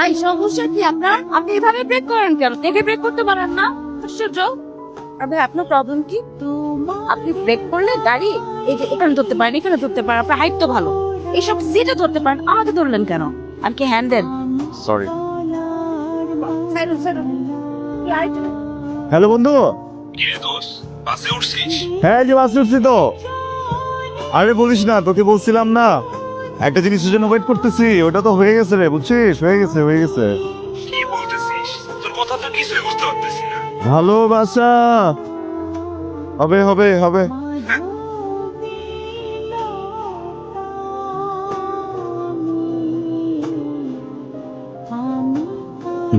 ভাই সমস্যা কি আপনার? আপনি এভাবে ব্রেক করেন কেন? দেখে ব্রেক করতে পারেন না। আশ্চর্য। আর ভাই আপনার প্রবলেম কি? আপনি ব্রেক করলে গাড়ি এই এখানে ধরতে পারেন এখানে ধরতে পারেন আপনার হাইট তো ভালো। এইসব সিটে ধরতে পারেন আমাকে ধরলেন কেন? আর কি হ্যান্ড দেন? সরি হ্যালো বন্ধু। হ্যাঁ যে বাস উঠছি তো। আরে বলিস না তোকে বলছিলাম না। একটা জিনিসের জন্য ওয়েট করতেছি ওটা তো হয়ে গেছে রে বুঝছিস? হয়ে গেছে হয়ে গেছে। কি বলতেছিস? তোর কথা তো কিছুই বুঝতে পারতেছি না। ভালোবাসা। হবে হবে হবে।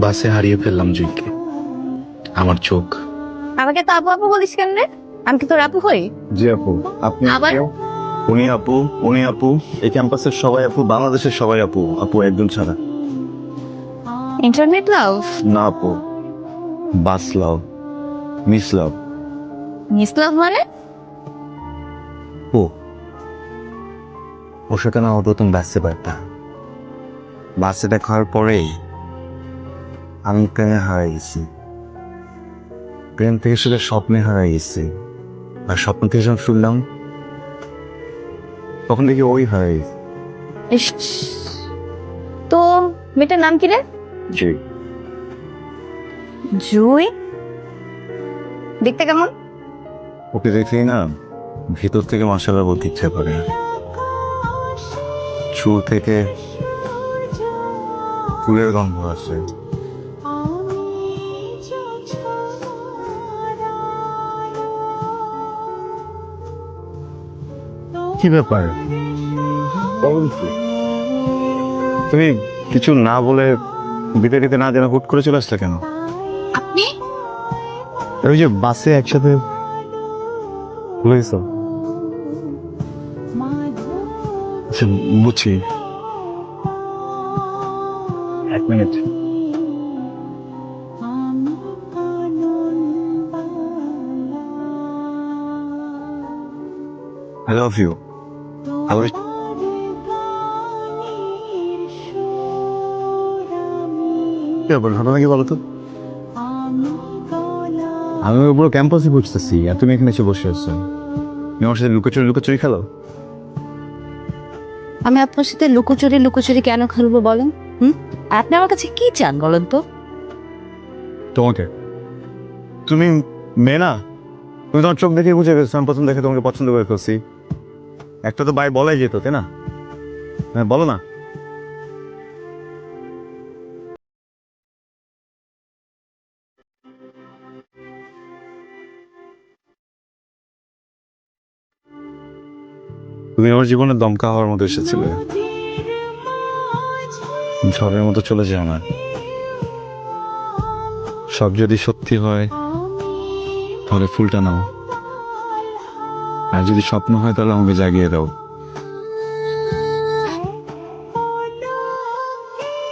বাসে হারিয়ে ফেললাম জুইকে। আমার চোখ। আমাকে তো আপু আপু বলিস কেন রে? আমি কি তোর আপু হই? জি আপু আপনি আবার? উনি আপু উনি আপু। এই ক্যাম্পাসের সবাই আপু বাংলাদেশের সবাই আপু। আপু একজন ছাড়া। ইন্টারনেট লাভ না আপু। বাস লাভ মিস লাভ মিস লাভ মানে? ও। ওর সাথে না আমার প্রথম বাসে পারতা বাসে দেখা হওয়ার পরেই আমি প্রেমে হারাই গেছি। প্রেম থেকে শুধু স্বপ্নে হারাই গেছি। আর স্বপ্ন থেকে শুনলাম তখন দেখি ওই গেছি ইস, তো মেয়েটার নাম কি রে? জি জুই? দেখতে কেমন? ওকে দেখলেই না ভিতর থেকে মশলা বলতে ইচ্ছে করে চুল থেকে ফুলের গন্ধ আসে। কি ব্যাপার? তুমি কিছু না বলে বিতাড়িতে না যেন হুট করে চলে আসলে কেন? আপনি? ওই যে বাসে একসাথে বুঝেছ আচ্ছা বুঝছি। এক মিনিট। আই লাভ ইউ আবার কি ব্যাপার ঘটনা কি বলো তো। আমি ওই পুরো ক্যাম্পাসে বুঝতেছি আর তুমি এখানে এসে বসে আছো। তুমি আমার সাথে লুকোচুরি লুকোচুরি খেলো? আমি আপনার সাথে লুকোচুরি লুকোচুরি কেন খেলব বলেন? হুম? আপনি আমার কাছে কি চান বলেন তো? তোমাকে। তুমি মেয়ে না? তুমি তোমার চোখ দেখে বুঝে গেছো আমি প্রথম দেখে তোমাকে পছন্দ করে ফেলছি। একটা তো বাই বলাই যেত, তাই না? হ্যাঁ বলো না। তুমি আমার জীবনে দমকা হওয়ার মতো এসেছিলে। ঝড়ের মতো চলে যাও না। সব যদি সত্যি হয়, তাহলে ফুলটা নাও। আর যদি স্বপ্ন হয় তাহলে আমাকে জাগিয়ে দাও।